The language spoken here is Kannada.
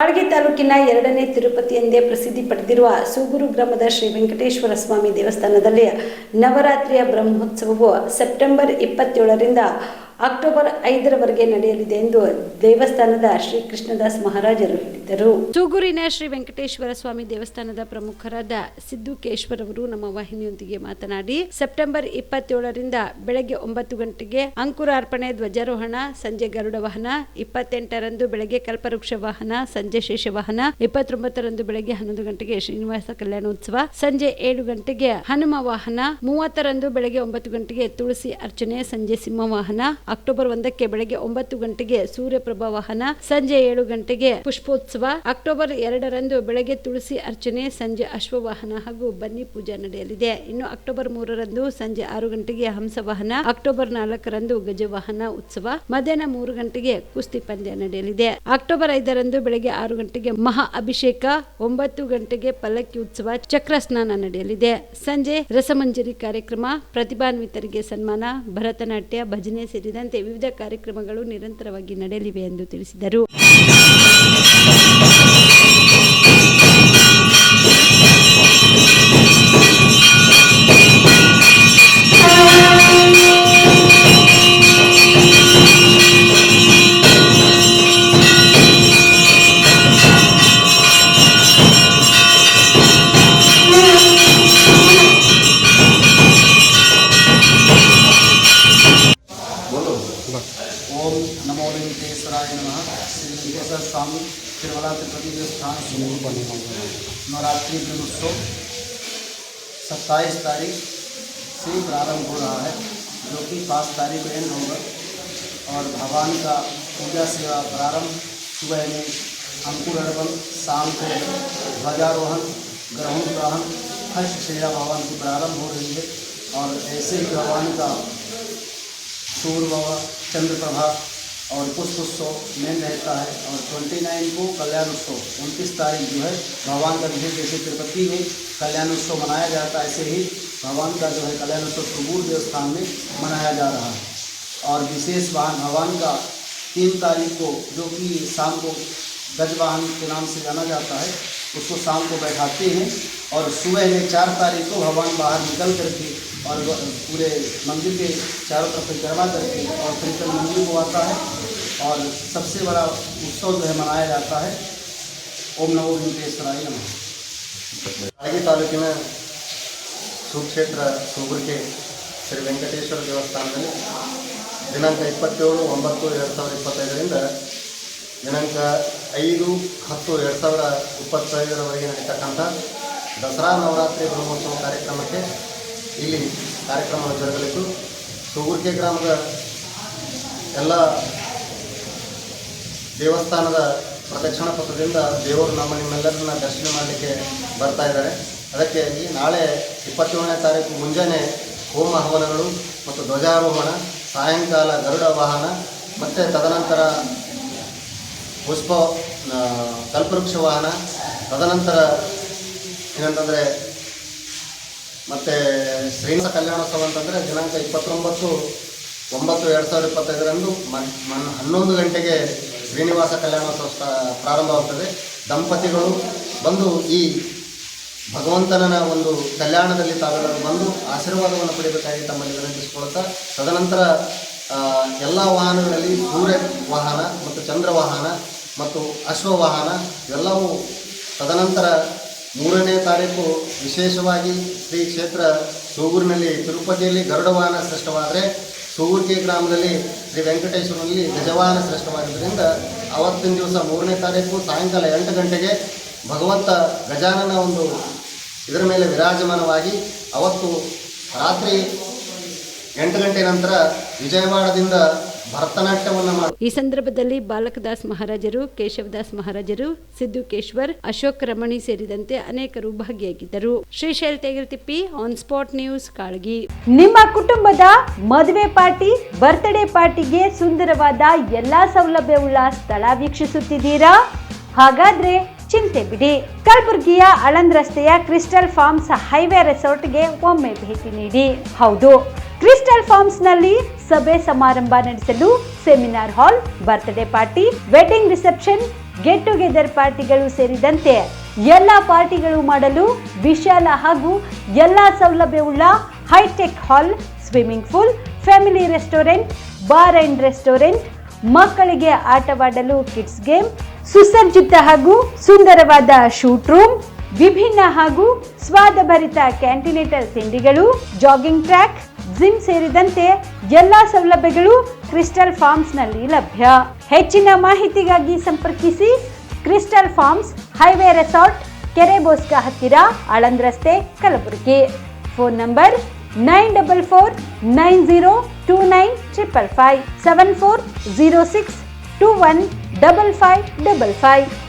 ಕಾಳಗಿ ತಾಲೂಕಿನ ಎರಡನೇ ತಿರುಪತಿ ಎಂದೇ ಪ್ರಸಿದ್ಧಿ ಪಡೆದಿರುವ ಸೂಗೂರು ಗ್ರಾಮದ ಶ್ರೀ ವೆಂಕಟೇಶ್ವರ ಸ್ವಾಮಿ ದೇವಸ್ಥಾನದಲ್ಲಿ ನವರಾತ್ರಿಯ ಬ್ರಹ್ಮೋತ್ಸವವು ಸೆಪ್ಟೆಂಬರ್ ಇಪ್ಪತ್ತೇಳರಿಂದ ಅಕ್ಟೋಬರ್ ಐದರವರೆಗೆ ನಡೆಯಲಿದೆ ಎಂದು ದೇವಸ್ಥಾನದ ಶ್ರೀ ಕೃಷ್ಣದಾಸ್ ಮಹಾರಾಜರು ಹೇಳಿದರು. ಸೂಗೂರಿನ ಶ್ರೀ ವೆಂಕಟೇಶ್ವರ ಸ್ವಾಮಿ ದೇವಸ್ಥಾನದ ಪ್ರಮುಖರಾದ ಸಿದ್ದು ಅವರು ನಮ್ಮ ವಾಹಿನಿಯೊಂದಿಗೆ ಮಾತನಾಡಿ, ಸೆಪ್ಟೆಂಬರ್ ಇಪ್ಪತ್ತೇಳರಿಂದ ಬೆಳಗ್ಗೆ ಒಂಬತ್ತು ಗಂಟೆಗೆ ಅಂಕುರಾರ್ಪಣೆ ಧ್ವಜಾರೋಹಣ, ಸಂಜೆ ಗರುಡ ವಾಹನ, ಇಪ್ಪತ್ತೆಂಟರಂದು ಬೆಳಗ್ಗೆ ಕಲ್ಪವೃಕ್ಷ ವಾಹನ, ಸಂಜೆ ಶೇಷ ವಾಹನ, ಇಪ್ಪತ್ತೊಂಬತ್ತರಂದು ಬೆಳಗ್ಗೆ ಹನ್ನೊಂದು ಗಂಟೆಗೆ ಶ್ರೀನಿವಾಸ ಕಲ್ಯಾಣೋತ್ಸವ, ಸಂಜೆ ಏಳು ಗಂಟೆಗೆ ಹನುಮ ವಾಹನ, ಮೂವತ್ತರಂದು ಬೆಳಗ್ಗೆ ಒಂಬತ್ತು ಗಂಟೆಗೆ ತುಳಸಿ ಅರ್ಚನೆ, ಸಂಜೆ ಸಿಂಹ ವಾಹನ ಅಕ್ಟೋಬರ್ ಒಂದಕ್ಕೆ ಬೆಳಗ್ಗೆ ಒಂಬತ್ತು ಗಂಟೆಗೆ ಸೂರ್ಯಪ್ರಭ ವಾಹನ ಸಂಜೆ ಏಳು ಗಂಟೆಗೆ ಪುಷ್ಪೋತ್ಸವ, ಅಕ್ಟೋಬರ್ ಎರಡರಂದು ಬೆಳಗ್ಗೆ ತುಳಸಿ ಅರ್ಚನೆ, ಸಂಜೆ ಅಶ್ವವಾಹನ ಹಾಗೂ ಬನ್ನಿ ಪೂಜೆ ನಡೆಯಲಿದೆ. ಇನ್ನು ಅಕ್ಟೋಬರ್ ಮೂರರಂದು ಸಂಜೆ ಆರು ಗಂಟೆಗೆ ಹಂಸ ವಾಹನ ಅಕ್ಟೋಬರ್ ನಾಲ್ಕರಂದು ಗಜವಾಹನ ಉತ್ಸವ, ಮಧ್ಯಾಹ್ನ ಮೂರು ಗಂಟೆಗೆ ಕುಸ್ತಿ ಪಂದ್ಯ ನಡೆಯಲಿದೆ. ಅಕ್ಟೋಬರ್ ಐದರಂದು ಬೆಳಗ್ಗೆ ಆರು ಗಂಟೆಗೆ ಮಹಾ ಅಭಿಷೇಕ, ಒಂಬತ್ತು ಗಂಟೆಗೆ ಪಲ್ಲಕ್ಕಿ ಉತ್ಸವ, ಚಕ್ರ ಸ್ನಾನ ನಡೆಯಲಿದೆ. ಸಂಜೆ ರಸಮಂಜರಿ ಕಾರ್ಯಕ್ರಮ, ಪ್ರತಿಭಾನ್ವಿತರಿಗೆ ಸನ್ಮಾನ, ಭರತನಾಟ್ಯ, ಭಜನೆ ಸೇರಿದಂತೆ ವಿವಿಧ ಕಾರ್ಯಕ್ರಮಗಳು ನಿರಂತರವಾಗಿ ನಡೆಯಲಿವೆ ಎಂದು ತಿಳಿಸಿದರು. तिरुमला हुए हैं नवरात्रि ब्रह्मोत्सव सत्ताईस तारीख से प्रारंभ हो रहा है, जो कि पाँच तारीख को एंड होगा। और भगवान का पूजा सेवा प्रारंभ सुबह में अंकुर अर्पण शाम को ध्वजारोहण ग्रहण ग्रहण फ़र्स्ट सेवा भगवान की प्रारंभ हो रही है। और ऐसे ही भगवान का सूर्य बाबा, चंद्रप्रभा और पुष्प उत्सव मेन रहता है और ट्वेंटी नाइन को कल्याण उत्सव उनतीस तारीख जो है भगवान का विशेष जैसे तिरुपति में कल्याण उत्सव मनाया जाता है। ऐसे ही भगवान का जो है कल्याण उत्सव सुबूर देवस्थान में मनाया जा रहा है। और विशेष वाहन भगवान का तीन तारीख को, जो कि शाम को गज वाहन के नाम से जाना जाता है, उसको शाम को बैठाते हैं और सुबह में चार तारीख को भगवान बाहर निकल करके और पूरे मंदिर के चारों तरफ़ परिक्रमा करके और फिर मंदिर को आता है। और सबसे बड़ा उत्सव जो है मनाया जाता है ओम नमो वेंकटेश्वराय नमः ಕಾಳಗಿ ತಾಲೂಕಿನ ಸುಕ್ಷೇತ್ರ ಸೂಗುರಿಕೆ ಶ್ರೀ ವೆಂಕಟೇಶ್ವರ ದೇವಸ್ಥಾನದಲ್ಲಿ ದಿನಾಂಕ ಇಪ್ಪತ್ತೇಳು ಒಂಬತ್ತು ಎರಡು ಸಾವಿರದ ಇಪ್ಪತ್ತೈದರಿಂದ ದಿನಾಂಕ ಐದು ಹತ್ತು ಎರಡು ಸಾವಿರ ಇಪ್ಪತ್ತೈದರವರೆಗೆ ನಡೀತಕ್ಕಂಥ ದಸರಾ ನವರಾತ್ರಿ ಬ್ರಹ್ಮೋತ್ಸವ ಕಾರ್ಯಕ್ರಮಕ್ಕೆ ಇಲ್ಲಿ ಕಾರ್ಯಕ್ರಮ ಜರುಗಲಿದ್ದು ಸೂಗುರಿಕೆ ಗ್ರಾಮದ ಎಲ್ಲ ದೇವಸ್ಥಾನದ ಪ್ರದಕ್ಷಿಣ ಪಥದಿಂದ ದೇವರು ನಮ್ಮ ನಿಮ್ಮೆಲ್ಲರನ್ನ ದರ್ಶನ ಮಾಡಲಿಕ್ಕೆ ಬರ್ತಾ ಇದ್ದಾರೆ. ಅದಕ್ಕೆ ಈ ನಾಳೆ ಇಪ್ಪತ್ತೇಳನೇ ತಾರೀಕು ಮುಂಜಾನೆ ಹೋಮ ಹವನಗಳು ಮತ್ತು ಧ್ವಜಾರೋಹಣ, ಸಾಯಂಕಾಲ ಗರುಡ ವಾಹನ ಮತ್ತು ತದನಂತರ ಪುಷ್ಪ ಕಲ್ಪವೃಕ್ಷ ವಾಹನ, ತದನಂತರ ಏನಂತಂದರೆ ಮತ್ತು ಶ್ರೀನಿವಾಸ ಕಲ್ಯಾಣೋತ್ಸವ ಅಂತಂದರೆ ದಿನಾಂಕ ಇಪ್ಪತ್ತೊಂಬತ್ತು ಒಂಬತ್ತು ಎರಡು ಸಾವಿರದ ಇಪ್ಪತ್ತೈದರಂದು ಮನ್ ಮನ್, ಹನ್ನೊಂದು ಗಂಟೆಗೆ ಶ್ರೀನಿವಾಸ ಕಲ್ಯಾಣೋತ್ಸವ ಪ್ರಾರಂಭವಾಗ್ತದೆ ದಂಪತಿಗಳು ಬಂದು ಈ ಭಗವಂತನ ಒಂದು ಕಲ್ಯಾಣದಲ್ಲಿ ತಾವೆಲ್ಲರೂ ಬಂದು ಆಶೀರ್ವಾದವನ್ನು ಪಡೆಯಬೇಕಾಗಿ ತಮ್ಮಲ್ಲಿ ವಿನಂತಿಸಿಕೊಳ್ತಾ ತದನಂತರ ಎಲ್ಲ ವಾಹನಗಳಲ್ಲಿ ಸೂರ್ಯ ವಾಹನ ಮತ್ತು ಚಂದ್ರ ವಾಹನ ಮತ್ತು ಅಶ್ವ ವಾಹನ ಇವೆಲ್ಲವೂ ತದನಂತರ ಮೂರನೇ ತಾರೀಕು ವಿಶೇಷವಾಗಿ ಶ್ರೀ ಕ್ಷೇತ್ರ ಸೂಗೂರಿನಲ್ಲಿ ತಿರುಪತಿಯಲ್ಲಿ ಗರುಡವಾಹನ ಶ್ರೇಷ್ಠವಾದರೆ ಸೂಗೂರ್ಗೆ ಗ್ರಾಮದಲ್ಲಿ ಶ್ರೀ ವೆಂಕಟೇಶ್ವರನಲ್ಲಿ ಗಜವಾಹನ ಶ್ರೇಷ್ಠವಾಗಿದ್ದರಿಂದ ಅವತ್ತಿನ ದಿವಸ ಮೂರನೇ ತಾರೀಕು ಸಾಯಂಕಾಲ ಎಂಟು ಗಂಟೆಗೆ ಭಗವಂತ ಗಜಾನನ ಒಂದು ಇದರ ಮೇಲೆ ವಿರಾಜಮಾನವಾಗಿ ಅವತ್ತು ರಾತ್ರಿ ಎಂಟು ಗಂಟೆ ನಂತರ ವಿಜಯವಾಡದಿಂದ ಭರತನಾಟ್ಯವನ್ನು ಮಾಡಿ ಈ ಸಂದರ್ಭದಲ್ಲಿ ಬಾಲಕದಾಸ್ ಮಹಾರಾಜರು ಕೇಶವದಾಸ್ ಮಹಾರಾಜರು ಸಿದ್ದುಕೇಶ್ವರ್ ಅಶೋಕ್ ರಮಣಿ ಸೇರಿದಂತೆ ಅನೇಕರು ಭಾಗಿಯಾಗಿದ್ದರು. ಶ್ರೀಶೈಲ್ ತೆಗಿರ್ತಿಪ್ಪಿ ಆನ್ ಸ್ಪಾಟ್ ನ್ಯೂಸ್ ಕಾಳಗಿ. ನಿಮ್ಮ ಕುಟುಂಬದ ಮದುವೆ ಪಾರ್ಟಿ ಬರ್ತ್ಡೇ ಪಾರ್ಟಿಗೆ ಸುಂದರವಾದ ಎಲ್ಲಾ ಸೌಲಭ್ಯವುಳ್ಳ ಸ್ಥಳ ವೀಕ್ಷಿಸುತ್ತಿದ್ದೀರಾ? ಹಾಗಾದ್ರೆ ಚಿಂತೆ ಬಿಡಿ. ಕಲಬುರಗಿಯ ಅಳಂದ್ ರಸ್ತೆಯ ಕ್ರಿಸ್ಟಲ್ ಫಾರ್ಮ್ಸ್ ಹೈವೇ ರೆಸಾರ್ಟ್ಗೆ ಒಮ್ಮೆ ಭೇಟಿ ನೀಡಿ. ಹೌದು. ಕ್ರಿಸ್ಟಲ್ ಫಾರ್ಮ್ಸ್ನಲ್ಲಿ ಸಭೆ ಸಮಾರಂಭ ನಡೆಸಲು seminar hall, birthday party, wedding reception, get together ಪಾರ್ಟಿಗಳು ಸೇರಿದಂತೆ ಎಲ್ಲ ಪಾರ್ಟಿಗಳು ಮಾಡಲು ವಿಶಾಲ ಹಾಗೂ ಎಲ್ಲ ಸೌಲಭ್ಯವುಳ್ಳ hitech hall, swimming pool, family restaurant, bar and restaurant, ಮಕ್ಕಳಿಗೆ ಆಟವಾಡಲು ಕಿಡ್ಸ್ ಗೇಮ್, ಸುಸಜ್ಜಿತ ಹಾಗೂ ಸುಂದರವಾದ ಶೂಟ್ ರೂಮ್, ವಿಭಿನ್ನ ಹಾಗೂ ಸ್ವಾದಭರಿತ ಕ್ಯಾಂಟಿನೇಟರ್ ತಿಂಡಿಗಳು, ಜಾಗಿಂಗ್ ಟ್ರ್ಯಾಕ್ ಜಿಮ್ ಸೇರಿದಂತೆ ಎಲ್ಲ ಸೌಲಭ್ಯಗಳು ಕ್ರಿಸ್ಟಲ್ ಫಾರ್ಮ್ಸ್ನಲ್ಲಿ ಲಭ್ಯ. ಹೆಚ್ಚಿನ ಮಾಹಿತಿಗಾಗಿ ಸಂಪರ್ಕಿಸಿ crystal farms highway resort Kereboska ಹತ್ತಿರ ಆಳಂದ್ ರಸ್ತೆ, Kalaburagi. Phone number nine double four nine zero two nine triple five, seven four zero six two one double five double five.